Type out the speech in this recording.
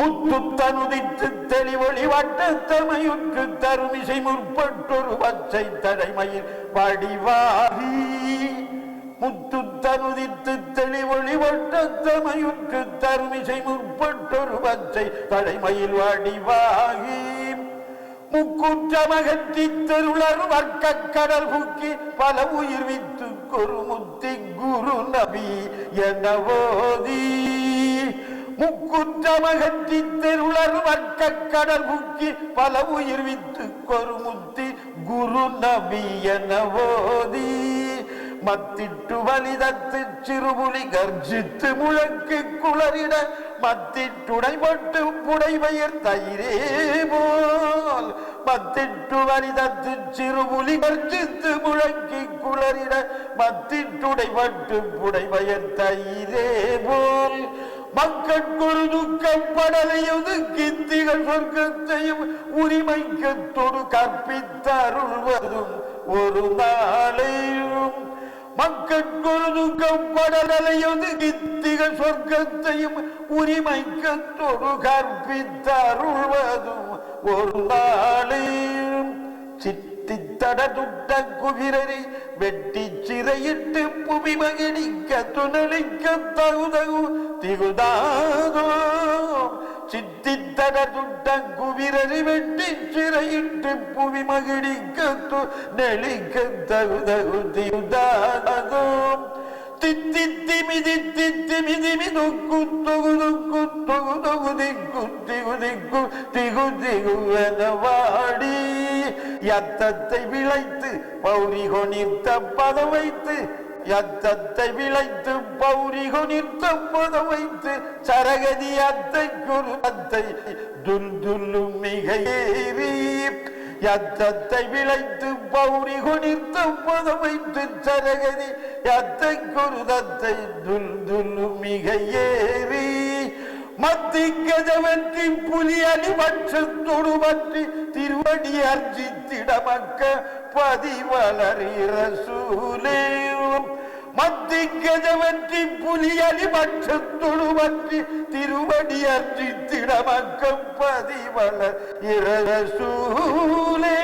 முத்து முத்துத்தனுதித்து தெளிவொளி வட்டத்தமையுற்று தருமிசை முற்பட்டொரு பச்சை தடைமையில் வடிவாகி. முத்துத்தனுதித்து தெளிவொளி வட்டத்தமையுற்று தருமிசை முற்பட்டொரு பச்சை தலைமையில் வடிவாகி. முக்குற்றமகற்றி தெருளர் வர்க்க கடல் புக்கி பல உயிர் வித்து குருமுத்தி குரு நபி என ஓதி. முக்குற்றமகற்றி தெருளர் வர்க்க கடல் முக்கி பல உயிர் வித்து கொருமுத்தி குரு நபி ஓதி. மத்திட்டு வலிதத்து சிறுபுலி கர்ஜித்து முழக்கு குளறிட மத்திட்டுடைபட்டு புடைவயர் தயிரே போல். மத்திட்டு வலிதத்து சிறுபுலி கர்ஜித்து முழக்கி குளறிட மத்திட்டுடைபட்டு புடைவயர் தயிரே போல். மக்கட்கொரு துக்கம் படலையது கித்திகள் சொர்க்கத்தையும் உரிமைக்கத்தொடு கற்பித்தருள்வதும் ஒரு நாளையும். மக்கட்கொரு துக்கம் படலையது கித்திகள் சொர்க்கத்தையும் உரிமைக்கத்தொடு கற்பித்தருள்வதும் ஒரு நாளையும். சித்தித்தட துட்ட குவிரரை வெட்டி திரையிட்டு புவி மகிழிக்க துணலிக்க தகுதகு திகுதாதோ. சித்தித்தட துட்ட குவிரரை வெட்டி சிறையிட்டு புவி மகிழிக்க நெளிக்க தகுதகு திகுதாதோ. தித்தி திமிதி தித்தி மிதிமி தொக்கு தொகு தொக்கு தொகு தொகு திக்கு திகு திக்கு திகு திகு என வாடி. யத்தத்தை விளைத்து பௌரி கொணித்த பத வைத்து யத்தத்தை விளைத்து பௌரி கொணித்த பத வைத்து சரகதி அத்தை குரு அத்தை துல் துல்லும் மிக யத்தத்தை விளைத்து பௌரி கொணித்த பத வைத்து சரகதி யத்தை குருதத்தை துல் துல்லும் மிக ஏறி மத்தி கஜவற்றி புலி அடிபட்சத்தொடு பற்றி திருவடி அர்ஜித்திட மக்க பதிவளரிற சூலேவும் மத்தி கஜவற்றி புலி அடிபட்சத்தொடு பற்றி திருவடி அர்ஜித்திட மக்க பதிவளர் இரசூலே